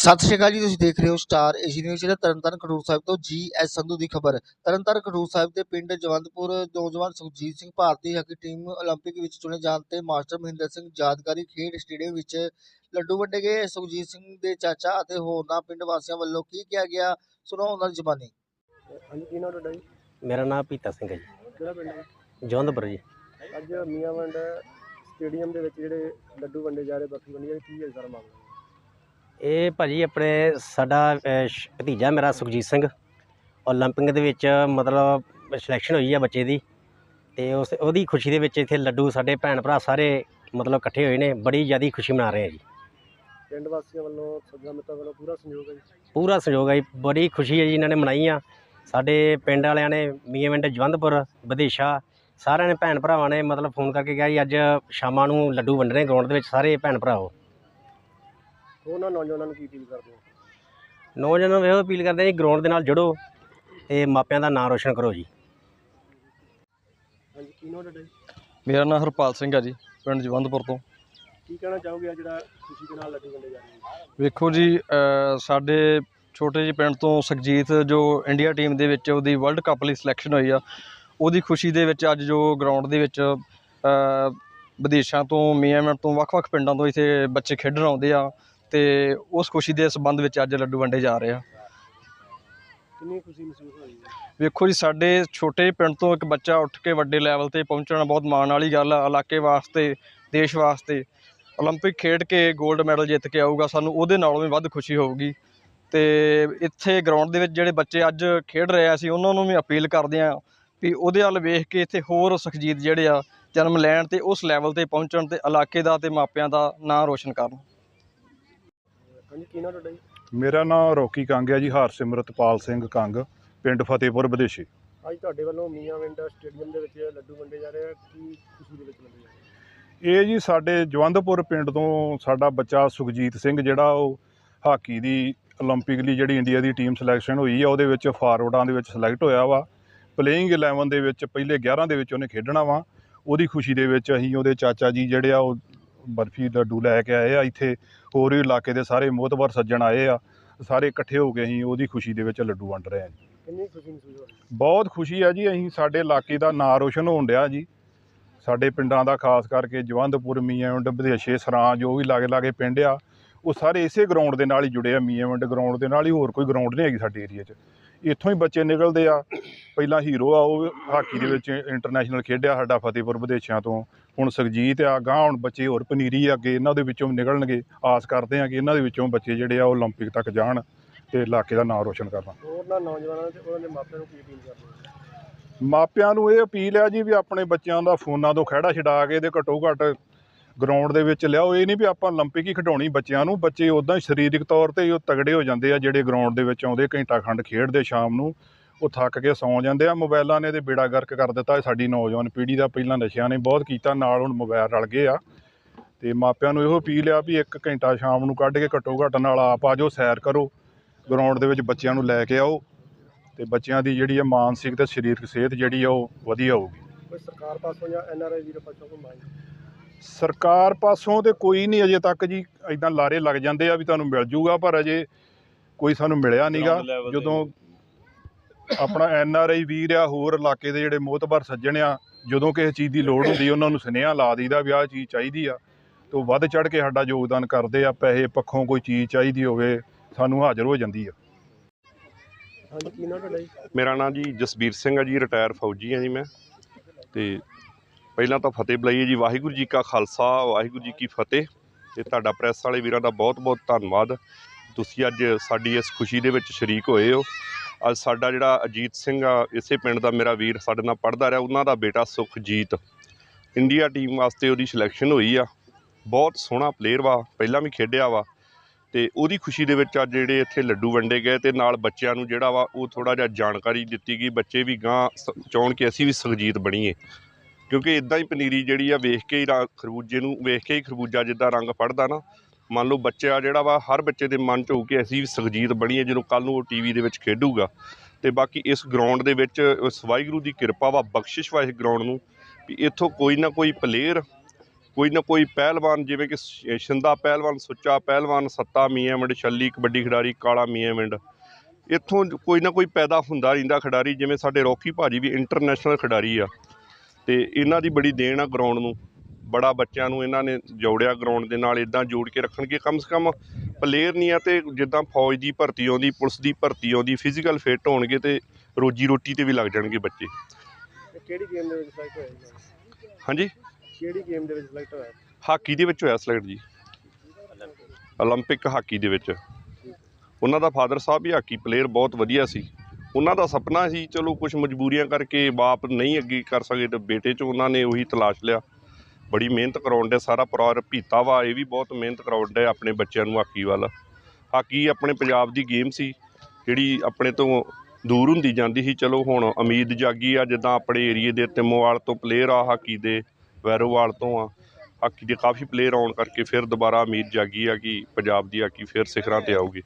ਸਤਿ ਸ਼੍ਰੀ ਅਕਾਲ ਜੀ ਤੁਸੀਂ ਦੇਖ ਰਹੇ ਹੋ ਸਟਾਰ ਏਸ਼ੀਆ ਨਿਊਜ਼ ਜਿਹੜਾ ਤਰਨਤਾਰਨ ਖਡੂਰ ਸਾਹਿਬ ਤੋਂ ਜੀ ਐਸ ਸੰਧੂ ਦੀ ਖਬਰ ਤਰਨਤਾਰਨ ਖਡੂਰ ਸਾਹਿਬ ਦੇ ਪਿੰਡ ਜਵੰਦਪੁਰ ਨੌਜਵਾਨ ਸੁਖਜੀਤ ਸਿੰਘ ਭਾਰਤੀ ਹਾਕੀ ਟੀਮ 올림픽 ਵਿੱਚ ਚੁਣੇ ਜਾਣ ਤੇ ਮਾਸਟਰ ਮਹਿੰਦਰ ਸਿੰਘ ਯਾਦਗਾਰੀ ਖੇਡ ਸਟੇਡੀਅਮ ਵਿੱਚ ਲੱਡੂ ਵੰਡੇ ਗਏ ਸੁਖਜੀਤ ਸਿੰਘ ਦੇ ਚਾਚਾ ਅਤੇ ਹੋਰਨਾਂ ਪਿੰਡ ਵਾਸੀਆਂ ਵੱਲੋਂ ਕੀ ਕਿਹਾ ਗਿਆ ਸੁਣੋ ਉਹਨਾਂ ਦੀ ਜ਼ੁਬਾਨੀ ਹਾਂਜੀ ਕੀ ਨਾਮ ਤੁਹਾਡਾ ਜੀ ਮੇਰਾ ਨਾਮ ਪੀਤਾ ਸਿੰਘ ਹੈ ਜੀ ਕਿਹੜਾ ਪਿੰਡ ਹੈ ਜਵੰਦਪੁਰ ਜੀ ਅੱਜ ਮੀਆਂਵੰਡ ਸਟੇਡੀਅਮ ਦੇ ਵਿੱਚ ਜਿਹੜੇ ਲੱਡੂ ਵੰਡੇ ਜਾ ਰਹੇ ਬਾਕੀ ਵੰਡੀਆਂ ਕੀ ਹੈ ਸਾਰਾ ਮਾਮਲਾ ਇਹ ਭਾਜੀ ਆਪਣੇ ਸਾਡਾ ਅਹ, ਸ਼- ਭਤੀਜਾ ਮੇਰਾ ਸੁਖਜੀਤ ਸਿੰਘ 올림픽 ਦੇ ਵਿੱਚ ਮਤਲਬ ਸਿਲੈਕਸ਼ਨ ਹੋਈ ਆ ਬੱਚੇ ਦੀ ਤੇ ਉਸ ਉਹਦੀ ਖੁਸ਼ੀ ਦੇ ਵਿੱਚ ਇੱਥੇ ਲੱਡੂ ਸਾਡੇ ਭੈਣ ਭਰਾ ਸਾਰੇ ਮਤਲਬ ਇਕੱਠੇ ਹੋਏ ਨੇ ਬੜੀ ਜ਼ਿਆਦਾ ਖੁਸ਼ੀ ਮਨਾ ਰਹੇ ਆ ਜੀ ਪਿੰਡ ਵਾਸੀਆਂ ਵੱਲੋਂ ਸੱਜਣਾ ਮਿੱਤਰਾਂ ਵੱਲੋਂ ਪੂਰਾ ਸਹਿਯੋਗ ਹੈ ਜੀ ਪੂਰਾ ਸਹਿਯੋਗ ਹੈ ਜੀ ਬੜੀ ਖੁਸ਼ੀ ਹੈ ਜੀ ਇਹਨਾਂ ਨੇ ਮਨਾਈ ਆ ਸਾਡੇ ਪਿੰਡ ਵਾਲਿਆਂ ਨੇ ਮੀਆਂਵਿੰਡ ਜਵੰਦਪੁਰ ਵਿਦੇਸ਼ਾ ਸਾਰਿਆਂ ਨੇ ਭੈਣ ਭਰਾਵਾਂ ਨੇ ਮਤਲਬ ਫੋਨ ਕਰਕੇ ਕਿਹਾ ਜੀ ਅੱਜ ਸ਼ਾਮਾਂ ਨੂੰ ਲੱਡੂ ਵੰਡਣੇ ਗਰਾਊਂਡ ਦੇ ਵਿੱਚ ਸਾਰੇ ਭੈਣ ਭਰਾ ਆਓ ਉਹਨਾਂ ਨੌਜਵਾਨਾਂ ਨੂੰ ਕੀ ਅਪੀਲ ਕਰਦੇ ਹੋ? ਨੌਜਵਾਨਾਂ ਨੂੰ ਇਹੋ ਅਪੀਲ ਕਰਦੇ ਜੀ ਗਰਾਊਂਡ ਦੇ ਨਾਲ ਜੁੜੋ ਤੇ ਮਾਪਿਆਂ ਦਾ ਨਾਂ ਰੋਸ਼ਨ ਕਰੋ ਜੀ। ਹਾਂਜੀ ਕੀ ਨਾਮ ਤੁਹਾਡਾ ਜੀ? ਮੇਰਾ ਨਾਮ ਹਰਪਾਲ ਸਿੰਘ ਹੈ ਜੀ ਪਿੰਡ ਜਵੰਦਪੁਰ ਤੋਂ। ਕੀ ਕਹਿਣਾ ਚਾਹੋਗੇ ਆ ਜਿਹੜਾ ਖੁਸ਼ੀ ਦੇ ਨਾਲ ਲੱਡੂ ਵੰਡੇ ਜਾ ਰਹੇ ਨੇ? ਵੇਖੋ ਜੀ ਅ, ਸਾਡੇ ਛੋਟੇ ਜਿਹੇ ਪਿੰਡ ਤੋਂ ਸੁਖਜੀਤ ਜੋ ਇੰਡੀਆ ਟੀਮ ਦੇ ਵਿੱਚ ਉਹਦੀ ਵਰਲਡ ਕੱਪ ਲਈ ਸਿਲੈਕਸ਼ਨ ਹੋਈ ਆ ਉਹਦੀ ਖੁਸ਼ੀ ਦੇ ਵਿੱਚ ਅੱਜ ਜੋ ਗਰਾਊਂਡ ਦੇ ਵਿੱਚ ਅ, ਵਿਦੇਸ਼ਾਂ ਤੋਂ ਮੀਆਂਮਿੰਟ ਤੋਂ ਵੱਖ-ਵੱਖ ਪਿੰਡਾਂ ਤੋਂ ਇੱਥੇ ਬੱਚੇ ਖੇਡਣ ਆਉਂਦੇ ਆ। ਤੇ ਉਸ ਖੁਸ਼ੀ ਦੇ ਸਬੰਧ ਵਿੱਚ ਅੱਜ ਲੱਡੂ ਵੰਡੇ ਜਾ ਰਹੇ ਆ। ਕਿੰਨੀ ਵੇਖੋ ਜੀ ਸਾਡੇ ਛੋਟੇ ਪਿੰਡ ਤੋਂ ਇੱਕ ਬੱਚਾ ਉੱਠ ਕੇ ਵੱਡੇ ਲੈਵਲ ਤੇ ਪਹੁੰਚਣਾ ਬਹੁਤ ਮਾਣ ਵਾਲੀ ਗੱਲ ਆ ਇਲਾਕੇ ਵਾਸਤੇ ਦੇਸ਼ ਵਾਸਤੇ। 올림픽 ਖੇਡ ਕੇ 골ਡ ਮੈਡਲ ਜਿੱਤ ਕੇ ਆਊਗਾ ਸਾਨੂੰ ਉਹਦੇ ਨਾਲੋਂ ਵੀ ਵੱਧ ਖੁਸ਼ੀ ਹੋਊਗੀ। ਤੇ ਇੱਥੇ ਗਰਾਊਂਡ ਦੇ ਵਿੱਚ ਜਿਹੜੇ ਬੱਚੇ ਅੱਜ ਖੇਡ ਰਹੇ ਆ ਸੀ ਉਹਨਾਂ ਨੂੰ ਵੀ ਅਪੀਲ ਕਰਦੇ ਆ ਵੀ ਉਹਦੇ ਵੱਲ ਵੇਖ ਕੇ ਇੱਥੇ ਹੋਰ ਸੁਖਜੀਤ ਜਿਹੜੇ ਆ ਜਨਮ ਲੈਣ ਤੇ ਉਸ ਲੈਵਲ ਤੇ ਪਹੁੰਚਣ ਤੇ ਇਲਾਕੇ ਦਾ ਤੇ ਮਾਪਿਆਂ ਦਾ ਨਾਂ ਰੋਸ਼ਨ ਕਰਨ। ਹਾਂਜੀ ਕੀ ਨਾਮ ਤੁਹਾਡਾ ਜੀ ਮੇਰਾ ਨਾਮ ਰੋਕੀ ਕੰਗ ਹੈ ਜੀ ਹਰਸਿਮਰਤਪਾਲ ਸਿੰਘ ਕੰਗ ਪਿੰਡ ਫਤਿਹਪੁਰ ਵਿਦੇਸ਼ੀ ਅੱਜ ਤੁਹਾਡੇ ਵੱਲੋਂ ਮੀਆਂਵਿੰਡ ਸਟੇਡੀਅਮ ਦੇ ਵਿੱਚ ਲੱਡੂ ਵੰਡੇ ਜਾ ਰਹੇ ਆ ਕੀ ਖੁਸ਼ੀ ਦੇ ਵਿੱਚ ਵੰਡੇ ਜਾ ਰਹੇ ਆ ਇਹ ਜੀ ਸਾਡੇ ਜਵੰਦਪੁਰ ਪਿੰਡ ਤੋਂ ਸਾਡਾ ਬੱਚਾ ਸੁਖਜੀਤ ਸਿੰਘ ਜਿਹੜਾ ਉਹ ਹਾਕੀ ਦੀ 올림픽 ਲਈ ਜਿਹੜੀ ਇੰਡੀਆ ਦੀ ਟੀਮ ਸਿਲੈਕਸ਼ਨ ਹੋਈ ਆ ਉਹਦੇ ਵਿੱਚ ਫਾਰਵਰਡਾਂ ਦੇ ਵਿੱਚ ਸਿਲੈਕਟ ਹੋਇਆ ਵਾ ਪਲੇਇੰਗ 11 ਦੇ ਵਿੱਚ ਪਹਿਲੇ 11 ਦੇ ਵਿੱਚ ਉਹਨੇ ਖੇਡਣਾ ਵਾ ਉਹਦੀ ਖੁਸ਼ੀ ਦੇ ਵਿੱਚ ਅਸੀਂ ਉਹਦੇ ਚਾਚਾ ਜੀ ਜਿਹੜੇ ਆ ਉਹ ਬਰਫੀ ਲੱਡੂ ਲੈ ਕੇ ਆਏ ਆ। ਇੱਥੇ ਹੋਰ ਵੀ ਇਲਾਕੇ ਦੇ ਸਾਰੇ ਮੋਹਤਬਰ ਸੱਜਣ ਆਏ ਆ। ਸਾਰੇ ਇਕੱਠੇ ਹੋ ਕੇ ਅਸੀਂ ਉਹਦੀ ਖੁਸ਼ੀ ਦੇ ਵਿੱਚ ਲੱਡੂ ਵੰਡ ਰਹੇ ਹਾਂ ਜੀ। ਕਿੰਨੀ ਖੁਸ਼ੀ ਮਹਿਸੂਸ ਹੋ ਰਹੀ ਹੈ ਬਹੁਤ ਖੁਸ਼ੀ ਹੈ ਜੀ। ਅਸੀਂ ਸਾਡੇ ਇਲਾਕੇ ਦਾ ਨਾਂ ਰੋਸ਼ਨ ਹੋਣ ਡਿਆ ਜੀ। ਸਾਡੇ ਪਿੰਡਾਂ ਦਾ ਖਾਸ ਕਰਕੇ ਜਵੰਦਪੁਰ ਮੀਆਂਵਿੰਡ ਵਿਦੇਸ਼ੇ ਸਰਾਂ ਜੋ ਵੀ ਲਾਗੇ ਲਾਗੇ ਪਿੰਡ ਆ ਉਹ ਸਾਰੇ ਇਸੇ ਗਰਾਊਂਡ ਦੇ ਨਾਲ ਹੀ ਜੁੜੇ ਆ। ਮੀਆਂਵਿੰਡ ਗਰਾਊਂਡ ਦੇ ਨਾਲ ਹੀ ਹੋਰ ਕੋਈ ਗਰਾਊਂਡ ਨਹੀਂ ਹੈਗੀ ਸਾਡੇ ਏਰੀਆ 'ਚ। ਇੱਥੋਂ ਹੀ ਬੱਚੇ ਨਿਕਲਦੇ ਆ ਪਹਿਲਾਂ ਹੀਰੋ ਆ ਉਹ ਹਾਕੀ ਦੇ ਵਿੱਚ ਇੰਟਰਨੈਸ਼ਨਲ ਖੇਡਿਆ ਸਾਡਾ ਫਤਿਹਪੁਰ ਵਿਦੇਸ਼ਾਂ ਤੋਂ ਹੁਣ ਸੁਖਜੀਤ ਆ ਗਾਂ ਹੁਣ ਬੱਚੇ ਹੋਰ ਪਨੀਰੀ ਆ ਅੱਗੇ ਇਹਨਾਂ ਦੇ ਵਿੱਚੋਂ ਵੀ ਨਿਕਲਣਗੇ ਆਸ ਕਰਦੇ ਆ ਕਿ ਇਹਨਾਂ ਦੇ ਵਿੱਚੋਂ ਬੱਚੇ ਜਿਹੜੇ ਆ ਉਹ 올림픽 ਤੱਕ ਜਾਣ ਤੇ ਇਲਾਕੇ ਦਾ ਨਾਂ ਰੋਸ਼ਨ ਕਰਨ ਹੋਰ ਨਾ ਨੌਜਵਾਨਾਂ ਤੇ ਉਹਨਾਂ ਦੇ ਮਾਪਿਆਂ ਨੂੰ ਕੀ ਅਪੀਲ ਕਰਦੇ ਹੋ ਮਾਪਿਆਂ ਨੂੰ ਇਹ ਅਪੀਲ ਹੈ ਜੀ ਵੀ ਆਪਣੇ ਬੱਚਿਆਂ ਦਾ ਫੋਨਾਂ ਤੋਂ ਖਹਿੜਾ ਛਡਾ ਕੇ ਤੇ ਘੱਟੋ ਘੱਟ ਗਰਾਊਂਡ ਦੇ ਵਿੱਚ ਲਿਆਓ ਇਹ ਨਹੀਂ ਵੀ ਆਪਾਂ 올림픽 ਹੀ ਖਿਡਾਉਣੀ ਬੱਚਿਆਂ ਨੂੰ ਬੱਚੇ ਉਦਾਂ ਹੀ ਸਰੀਰਕ ਤੌਰ ਤੇ ਹੀ ਉਹ ਤਗੜੇ ਹੋ ਜਾਂਦੇ ਆ ਜਿਹੜੇ ਗਰਾਊਂਡ ਦੇ ਵਿੱਚ ਆਉਂਦੇ ਘੰਟਾ ਖੰਡ ਖੇਡਦੇ ਸ਼ਾਮ ਨੂੰ ਉਹ ਥੱਕ ਕੇ ਸੌਂ ਜਾਂਦੇ ਆ ਮੋਬਾਈਲਾਂ ਨੇ ਤੇ ਬੇੜਾ ਗਰਕ ਕਰ ਦਿੱਤਾ ਇਹ ਸਾਡੀ ਨੌਜਵਾਨ ਪੀੜ੍ਹੀ ਦਾ ਪਹਿਲਾਂ ਨਸ਼ਿਆਂ ਨੇ ਬਹੁਤ ਕੀਤਾ ਨਾਲ ਹੁਣ ਮੋਬਾਈਲ ਰਲ ਗਏ ਆ ਤੇ ਮਾਪਿਆਂ ਨੂੰ ਇਹੋ ਅਪੀਲ ਆ ਵੀ ਇੱਕ ਘੰਟਾ ਸ਼ਾਮ ਨੂੰ ਕੱਢ ਕੇ ਘੱਟੋ ਘੱਟ ਨਾਲ ਆਪ ਆ ਜਾਓ ਸੈਰ ਕਰੋ ਗਰਾਊਂਡ ਦੇ ਵਿੱਚ ਬੱਚਿਆਂ ਨੂੰ ਲੈ ਕੇ ਆਓ ਤੇ ਬੱਚਿਆਂ ਦੀ ਜਿਹੜੀ ਆ ਮਾਨਸਿਕ ਤੇ ਸਰੀਰਕ ਸਿਹਤ ਜਿਹੜੀ ਆ ਉਹ ਵਧੀਆ ਹੋਊਗੀ ਕੋਈ ਸਰਕਾਰ ਪਾਸੋਂ ਜਾਂ ਐਨਆਰਆਈ ਵੀਰੋ ਪਾਸੋਂ ਕੋਈ ਮੰਗ ਸਰਕਾਰ ਪਾਸੋਂ ਤੇ ਕੋਈ ਨਹੀਂ ਅਜੇ ਤੱਕ ਜੀ ਇਦਾਂ ਲਾਰੇ ਲੱਗ ਜਾਂਦੇ ਆ ਵੀ ਤੁਹਾਨੂੰ ਮਿਲ ਜੂਗਾ ਪਰ ਅਜੇ ਕੋਈ ਸਾਨੂੰ ਮਿਲਿਆ ਨਹੀਂਗਾ ਜਦੋਂ ਆਪਣਾ ਐਨ ਆਰ ਆਈ ਵੀਰ ਆ ਹੋਰ ਇਲਾਕੇ ਦੇ ਜਿਹੜੇ ਮੋਤਬਰ ਸੱਜਣ ਆ ਜਦੋਂ ਕਿਸੇ ਚੀਜ਼ ਦੀ ਲੋੜ ਹੁੰਦੀ ਉਹਨਾਂ ਨੂੰ ਸੁਨੇਹਾ ਲਾ ਦਈਦਾ ਵੀ ਆਹ ਚੀਜ਼ ਚਾਹੀਦੀ ਆ। ਤੇ ਉਹ ਵੱਧ ਚੜ ਕੇ ਸਾਡਾ ਯੋਗਦਾਨ ਕਰਦੇ ਆ ਪੈਸੇ ਪੱਖੋਂ ਕੋਈ ਚੀਜ਼ ਚਾਹੀਦੀ ਹੋਵੇ ਸਾਨੂੰ ਹਾਜ਼ਰ ਹੋ ਜਾਂਦੀ ਆ। ਹਾਂਜੀ ਕੀ ਨਾਮ ਤੁਹਾਡਾ ਜੀ? ਮੇਰਾ ਨਾਮ ਜੀ ਜਸਬੀਰ ਸਿੰਘ ਹੈ ਜੀ ਰਿਟਾਇਰ ਫੌਜੀ ਹਾਂ ਜੀ ਮੈਂ। ਤੇ ਪਹਿਲਾਂ ਤਾਂ ਫਤਿਹ ਬੁਲਾਈਏ ਜੀ। ਵਾਹਿਗੁਰੂ ਜੀ ਕਾ ਖਾਲਸਾ, ਵਾਹਿਗੁਰੂ ਜੀ ਕੀ ਫਤਿਹ। ਤੇ ਤੁਹਾਡਾ ਪ੍ਰੈਸ ਵਾਲੇ ਵੀਰਾਂ ਦਾ ਬਹੁਤ-ਬਹੁਤ ਧੰਨਵਾਦ। ਤੁਸੀਂ ਅੱਜ ਸਾਡੀ ਇਸ ਖੁਸ਼ੀ ਦੇ ਵਿੱਚ ਸ਼ਰੀਕ ਹੋਏ ਹੋ। ਅੱਜ ਸਾਡਾ ਜਿਹੜਾ ਅਜੀਤ ਸਿੰਘ ਆ, ਇਸੇ ਪਿੰਡ ਦਾ ਮੇਰਾ ਵੀਰ ਸਾਡੇ ਨਾਲ ਪੜ੍ਹਦਾ ਰਿਹਾ। ਉਹਨਾਂ ਦਾ ਬੇਟਾ ਸੁਖਜੀਤ। ਇੰਡੀਆ ਟੀਮ ਵਾਸਤੇ ਉਹਦੀ ਸਿਲੈਕਸ਼ਨ ਹੋਈ ਆ। ਬਹੁਤ ਸੋਹਣਾ ਪਲੇਅਰ ਵਾ, ਪਹਿਲਾਂ ਵੀ ਖੇਡਿਆ ਵਾ। ਤੇ ਉਹਦੀ ਖੁਸ਼ੀ ਦੇ ਵਿੱਚ ਅੱਜ ਜਿਹੜੇ ਇੱਥੇ ਲੱਡੂ ਵੰਡੇ ਗਏ ਤੇ ਨਾਲ ਬੱਚਿਆਂ ਨੂੰ ਜਿਹੜਾ ਵਾ, ਉਹ ਥੋੜਾ ਜਿਹਾ ਜਾਣਕਾਰੀ ਦਿੱਤੀ ਗਈ। ਬੱਚੇ ਵੀ ਗਾਂ ਸ- ਚਾਹੁਣ ਕਿ ਅਸੀਂ ਵੀ ਸੁਖਜੀਤ ਬਣੀਏ। ਕਿਉਂਕਿ ਇਦਾਂ ਹੀ ਪਨੀਰੀ ਜਿਹੜੀ ਆ ਵੇਖ ਕੇ ਹੀ ਰਾ- ਖਰਬੂਜੇ ਨੂੰ, ਵੇਖ ਕੇ ਹੀ ਖਰਬੂਜਾ ਜਿੱਦਾਂ ਰੰਗ ਪੜਦਾ ਨਾ, ਮੰਨ ਲਓ ਬੱਚਾ ਜਿਹੜਾ ਵਾ, ਹਰ ਬੱਚੇ ਦੇ ਮਨ 'ਚ ਹੋਊ ਕਿ ਅਸੀਂ ਵੀ ਸੁਖਜੀਤ ਬਣੀਏ ਜਦੋਂ ਕੱਲ ਨੂੰ ਉਹ ਟੀਵੀ ਦੇ ਵਿੱਚ ਖੇਡੂਗਾ। ਤੇ ਬਾਕੀ ਇਸ ਗਰਾਊਂਡ ਦੇ ਵਿੱਚ ਉਸ ਵਾਹਿਗੁਰੂ ਦੀ ਕਿਰਪਾ ਵਾ, ਬਖਸ਼ਿਸ਼ ਵਾ ਇਸ ਗਰਾਊਂਡ ਨੂੰ ਵੀ ਇੱਥੋਂ ਕੋਈ ਨਾ ਕੋਈ ਪਲੇਅਰ ਕੋਈ ਨਾ ਕੋਈ ਪਹਿਲਵਾਨ, ਜਿਵੇਂ ਕਿ ਸ਼- ਸ਼ਿੰਦਾ ਪਹਿਲਵਾਨ, ਸੁੱਚਾ ਪਹਿਲਵਾਨ, ਸੱਤਾ ਮੀਆਂਵਿੰਡ ਛੱਲੀ, ਕਬੱਡੀ ਖਿਡਾਰੀ, ਕਾਲਾ ਮੀਆਂਵਿੰਡ ਇੱਥੋਂ ਕੋਈ ਨਾ ਕੋਈ ਪੈਦਾ ਹੁੰਦਾ ਰਹਿੰਦਾ ਖਿਡਾਰੀ, ਜਿਵੇਂ ਸਾਡੇ ਰੌਕੀ ਭਾਜੀ ਵੀ ਇੰਟਰਨੈਸ਼ਨਲ ਖਿਡਾਰੀ ਆ। ਤੇ ਇਹਨਾਂ ਦੀ ਬੜੀ ਦੇਣ ਆ ਗਰਾਊਂਡ ਨੂੰ ਬੜਾ ਬੱਚਿਆਂ ਨੂੰ ਇਹਨਾਂ ਨੇ ਜੋੜਿਆ ਗਰਾਊਂਡ ਦੇ ਨਾਲ ਇਦਾਂ ਜੋੜ ਕੇ ਰੱਖਣਗੇ ਕਮ ਸੇ ਕਮ ਪਲੇਅਰ ਨਹੀਂ ਆ ਤੇ ਜਿੱਦਾਂ ਫੌਜ ਦੀ ਭਰਤੀ ਆਉਂਦੀ ਪੁਲਿਸ ਦੀ ਭਰਤੀ ਆਉਂਦੀ ਫਿਜ਼ੀਕਲ ਫਿੱਟ ਹੋਣਗੇ ਤੇ ਰੋਜੀ ਰੋਟੀ ਤੇ ਵੀ ਲੱਗ ਜਾਣਗੇ ਬੱਚੇ ਇਹ ਕਿਹੜੀ ਗੇਮ ਦੇ ਵਿੱਚ ਸਿਲੈਕਟ ਹੋਇਆ ਜੀ ਹਾਂਜੀ ਕਿਹੜੀ ਗੇਮ ਦੇ ਵਿੱਚ ਸਿਲੈਕਟ ਹੋਇਆ ਹਾਕੀ ਦੇ ਵਿੱਚ ਹੋਇਆ ਸਿਲੈਕਟ ਜੀ 올림픽 ਹਾਕੀ ਦੇ ਵਿੱਚ ਉਹਨਾਂ ਦਾ ਫਾਦਰ ਸਾਹਿਬ ਵੀ ਹਾਕੀ ਪਲੇਅਰ ਬਹੁਤ ਵਧੀਆ ਸੀ ਉਹਨਾਂ ਦਾ ਸੁਪਨਾ ਸੀ, ਚਲੋ ਕੁਝ ਮਜਬੂਰੀਆਂ ਕਰਕੇ ਬਾਪ ਨਹੀਂ ਅੱਗੇ ਕਰ ਸਕੇ ਤੇ ਬੇਟੇ 'ਚ ਉਹਨਾਂ ਨੇ ਉਹੀ ਤਲਾਸ਼ ਲਿਆ। ਬੜੀ ਮਿਹਨਤ ਕਰਾਉਂਦੇ ਸਾਰਾ ਪਰਿਵਾਰ ਭੀਤਾ ਵਾ, ਇਹ ਵੀ ਬਹੁਤ ਮਿਹਨਤ ਕਰਾਉਂਦੇ ਆਪਣੇ ਬੱਚਿਆਂ ਨੂੰ ਹਾਕੀ ਵੱਲ। ਹਾਕੀ ਆਪਣੇ ਪੰਜਾਬ ਦੀ ਗੇਮ ਸੀ, ਜਿਹੜੀ ਆਪਣੇ ਤੋਂ ਦੂਰ ਹੁੰਦੀ ਜਾਂਦੀ ਸੀ। ਚਲੋ ਹੁਣ ਉਮੀਦ ਜਾਗੀ ਆ, ਜਿੱਦਾਂ ਆਪਣੇ ਏਰੀਏ ਦੇ ਤਿਮੋਵਾਲ ਤੋਂ ਪਲੇਅਰ ਆ, ਹਾਕੀ ਦੇ ਵੈਰੋਵਾਲ ਤੋਂ ਆ, ਹਾਕੀ ਦੇ ਕਾਫੀ ਪਲੇਅਰ ਆਉਣ ਕਰਕੇ ਫਿਰ ਦੁਬਾਰਾ ਉਮੀਦ ਜਾਗੀ ਆ ਕਿ ਪੰਜਾਬ ਦੀ ਹਾਕੀ ਫਿਰ ਸਿਖਰਾਂ ਤੇ ਆਊਗੀ।